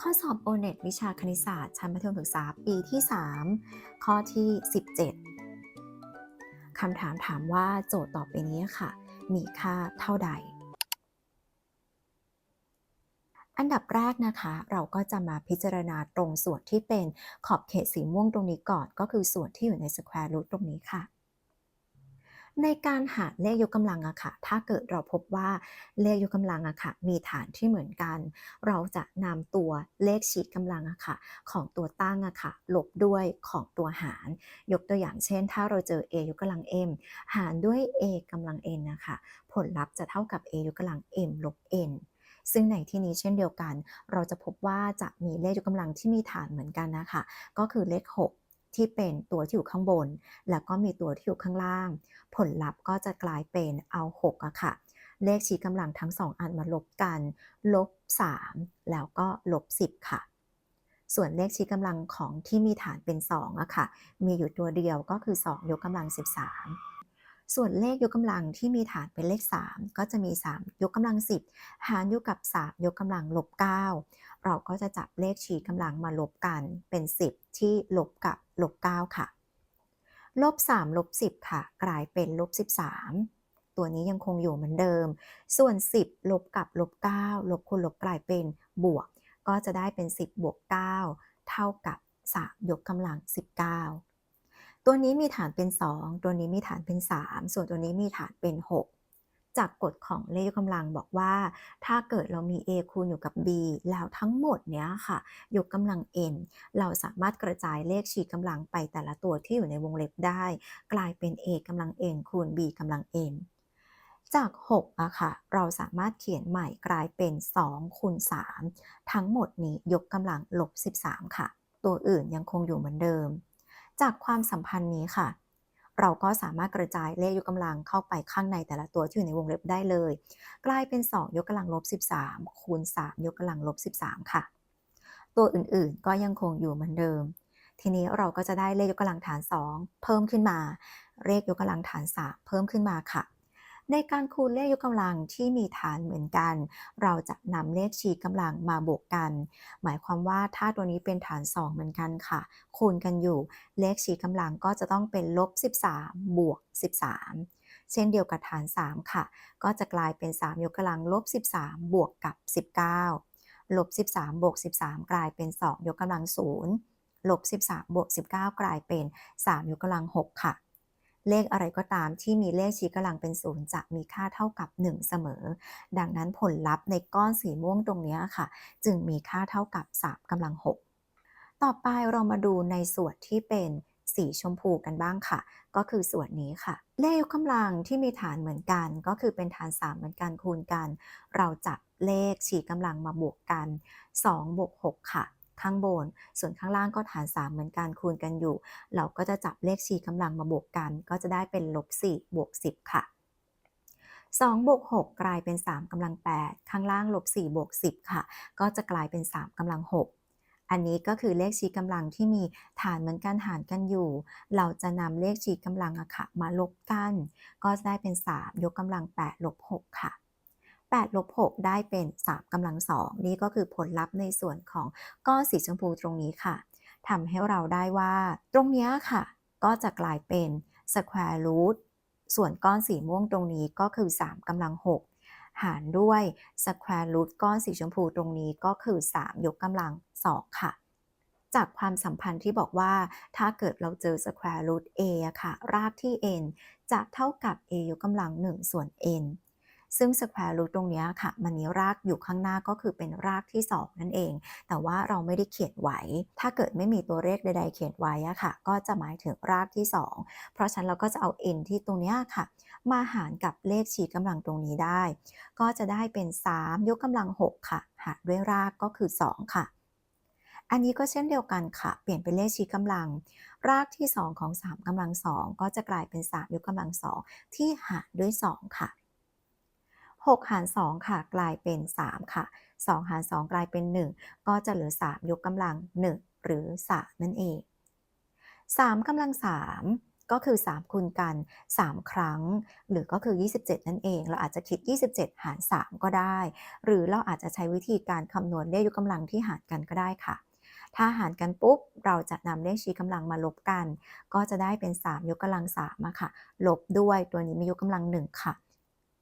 ข้อสอบ O-NET วิชาคณิตศาสตร์ชั้นมัธยมศึกษาปีที่ 3 ข้อที่ 17 คำถามถามว่าโจทย์ต่อไปนี้ค่ะ มีค่าเท่าใด อันดับแรกนะคะ เราก็จะมาพิจารณาตรงส่วนที่เป็นขอบเขตสีม่วงตรงนี้ก่อน ก็คือส่วนที่อยู่ใน square root ตรงนี้ค่ะ ในการหาเลขยกกำลังอะค่ะ ถ้าเกิดเราพบว่าเลขยกกำลังอะค่ะ มีฐานที่เหมือนกัน เราจะนำตัวเลขชี้กำลังอะค่ะ ของตัวตั้งอะค่ะ ลบด้วยของตัวหาร ยกตัวอย่างเช่น ถ้าเราเจอ a ยกกำลัง m หารด้วย a กำลัง n นะคะ ผลลัพธ์จะเท่ากับ a ยกกำลัง m ลบ n ซึ่งในที่นี้เช่นเดียวกัน เราจะพบว่าจะมีเลขยกกำลังที่มีฐานเหมือนกันนะคะ ก็คือเลข 6 ที่เป็นตัวที่อยู่ข้างบน แล้วก็มีตัวที่อยู่ข้างล่าง ผลลัพธ์ก็จะกลายเป็นเอา6อะค่ะ เลขชี้กำลังทั้ง 2 อันมาลบกัน ลบ 3 แล้วก็ลบ 10 ค่ะ ส่วนเลขชี้กำลังของที่มีฐานเป็น2อะค่ะ มีอยู่ตัวเดียวก็คือ 2 ยกกำลัง 13 ส่วนเลขยกกำลังที่มีฐานเป็นเลข 3 ก็จะมี 3 ยกกำลัง 10 หารอยู่กับ 3 ยกกำลังลบ 9 เราก็จะจับเลขชี้กำลังมาลบกันเป็น 10 ที่ลบกับลบ 9 ค่ะลบ3ลบ10 ค่ะ กลายเป็นลบ 13 ตัวนี้ยังคงอยู่เหมือนเดิม ส่วน 10 ลบกับลบ 9 ลบคูณลบกลายเป็นบวก ก็จะได้เป็น 10 บวก 9 เท่ากับ 3 ยกกำลัง 19 ตัวนี้มีฐานเป็น 2 ตัวนี้มีฐานเป็น 3 ส่วนตัวนี้มีฐานเป็น 6 จากกฎของเลขกำลังบอกว่า ถ้าเกิดเรามี a คูณอยู่กับ b แล้วทั้งหมดเนี้ยค่ะ ยกกำลัง n เราสามารถกระจายเลขชี้กำลังไปแต่ละตัวที่อยู่ในวงเล็บได้ กลายเป็น a กำลัง n คูณ b กำลัง n จาก 6อะค่ะ เราสามารถเขียนใหม่กลายเป็น 2 คูณ 3 ทั้งหมดนี้ยกกำลังลบ 13 ค่ะ ตัวอื่นยังคงอยู่เหมือนเดิม จากความสัมพันธ์นี้ค่ะ เราก็สามารถกระจายเลขยกกำลังเข้าไปข้างในแต่ละตัวที่อยู่ในวงเล็บได้เลย กลายเป็น 2 ยกกำลังลบ 13 คูณ 3 ยกกำลังลบ 13 ค่ะ ตัวอื่นๆก็ยังคงอยู่เหมือนเดิม ทีนี้เราก็จะได้เลขยกกำลังฐาน 2 เพิ่มขึ้นมา เลขยกกำลังฐาน 3 เพิ่มขึ้นมาค่ะ ในการคูณเลขยกกำลังที่มีฐานเหมือนกัน เราจะนำเลขชี้กำลังมาบวกกัน หมายความว่าถ้าตัวนี้เป็นฐาน 2 เหมือนกันค่ะ คูณกันอยู่เลขชี้กำลังก็จะต้องเป็นลบ 13 บวก 13เช่นเดียวกับฐาน 3 ค่ะ ก็จะกลายเป็น 3 ยกกำลังลบ 13 บวกกับ 19 ลบ 13 บวก 13 กลายเป็น 2 ยกกำลัง0ลบ 13 บวก 19 กลายเป็น 3 ยกกำลัง 6 ค่ะ เลขอะไรก็ตามที่มีเลขชี้กำลังเป็น0จะมีค่าเท่ากับ 1 เสมอ ดังนั้นผลลัพธ์ในก้อนสีม่วงตรงนี้ค่ะ จึงมีค่าเท่ากับ3กำลัง 6 ต่อไปเรามาดูในส่วนที่เป็นสีชมพูกันบ้างค่ะ ก็คือส่วนนี้ค่ะ เลขยกกำลังที่มีฐานเหมือนกัน ก็คือเป็นฐาน 3 เหมือนกันคูณกัน เราจับเลขชี้กำลังมาบวกกัน2บวก6ค่ะ ข้างบน ส่วนข้างล่างก็ฐาน 3 เหมือนกันคูณกันอยู่ เราก็จะจับเลขชี้กำลังมาบวกกัน ก็จะได้เป็นลบ4บวก10 ค่ะ2บวก6กลายเป็น 3กำลัง 8 ข้างล่างลบ4บวก10 ค่ะ ก็จะกลายเป็น 3กำลัง 6อันนี้ก็คือเลขชี้กำลังที่มีฐานเหมือนกันหารกันอยู่ เราจะนำเลขชี้กำลังอะค่ะมาลบกัน ก็จะได้เป็น 3 ยกกำลัง 8 ลบ 6 ค่ะ 8ลบ6ได้เป็น 3กำลัง2นี่ก็คือผลลัพธ์ในส่วนของก้อนสีชมพูตรงนี้ค่ะทำให้เราได้ว่า ตรงนี้ค่ะ ก็จะกลายเป็น square root ส่วนก้อนสีม่วงตรงนี้ก็คือ 3กำลัง 6 หารด้วย square root ก้อนสีชมพูตรงนี้ก็คือ 3 ยกกำลัง 2 ค่ะ จากความสัมพันธ์ที่บอกว่า ถ้าเกิดเราเจอ square root a อค่ะ รากที่ n จะเท่ากับ a ยกกำลัง 1 ส่วน n ซึ่ง square root ตรงนี้ค่ะ มันมีรากอยู่ข้างหน้าก็คือเป็นรากที่ 2 นั่นเอง แต่ว่าเราไม่ได้เขียนไว้ ถ้าเกิดไม่มีตัวเลขใด ๆ เขียนไว้อะค่ะ ก็จะหมายถึงรากที่ 2 เพราะฉะนั้นเราก็จะเอา n ที่ตรงนี้ค่ะ มาหารกับเลขชี้กำลังตรงนี้ได้ ก็จะได้เป็น 3 ยกกำลัง 6 ค่ะ หารด้วยรากก็คือ 2 ค่ะอันนี้ก็เช่นเดียวกันค่ะ เปลี่ยนเป็นเลขชี้กำลัง รากที่ 2 ของ 3กำลัง 2 ก็จะกลายเป็น 3 ยกกำลัง 2 ที่หารด้วย 2 ค่ะ 6 หาร 2 ค่ะ กลายเป็น 3 ค่ะ 2 หาร 2 กลายเป็น 1 ก็จะเหลือ 3 ยกกำลัง 1 หรือ 3 นั่นเอง 3กำลัง 3 ก็คือ 3 คูณกัน 3 ครั้ง หรือก็คือ 27 นั่นเอง เราอาจจะคิด 27 หาร 3 ก็ได้ หรือเราอาจจะใช้วิธีการคำนวณเลขยกกำลังที่หารกันก็ได้ค่ะถ้าหารกันปุ๊บ เราจะนำเลขชี้กำลังมาลบกัน ก็จะได้เป็น 3 ยกกำลัง3อะค่ะ ลบด้วยตัวนี้มียกกำลัง 1 ค่ะ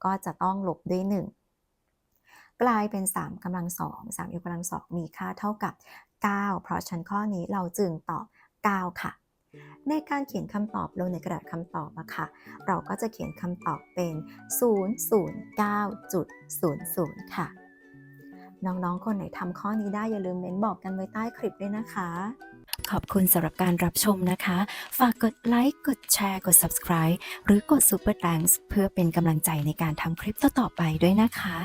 ก็จะต้องลบด้วย 1 กลายเป็น 3กำลัง2 3ยกกำลัง2มีค่าเท่ากับ 9 เพราะชั้นข้อนี้เราจึงตอบ 9 ค่ะ ในการเขียนคำตอบลงในกระดาษคำตอบอะค่ะ เราก็จะเขียนคำตอบเป็น 009.00 ค่ะ น้องๆ คนไหนทำข้อนี้ได้อย่าลืมเม้นบอกกันไว้ใต้คลิปด้วยนะคะ ขอบคุณสำหรับการรับชมนะคะ ฝากกดไลค์ กดแชร์ กด subscribe หรือกด super thanks เพื่อเป็นกำลังใจในการทำคลิปต่อๆไปด้วยนะคะ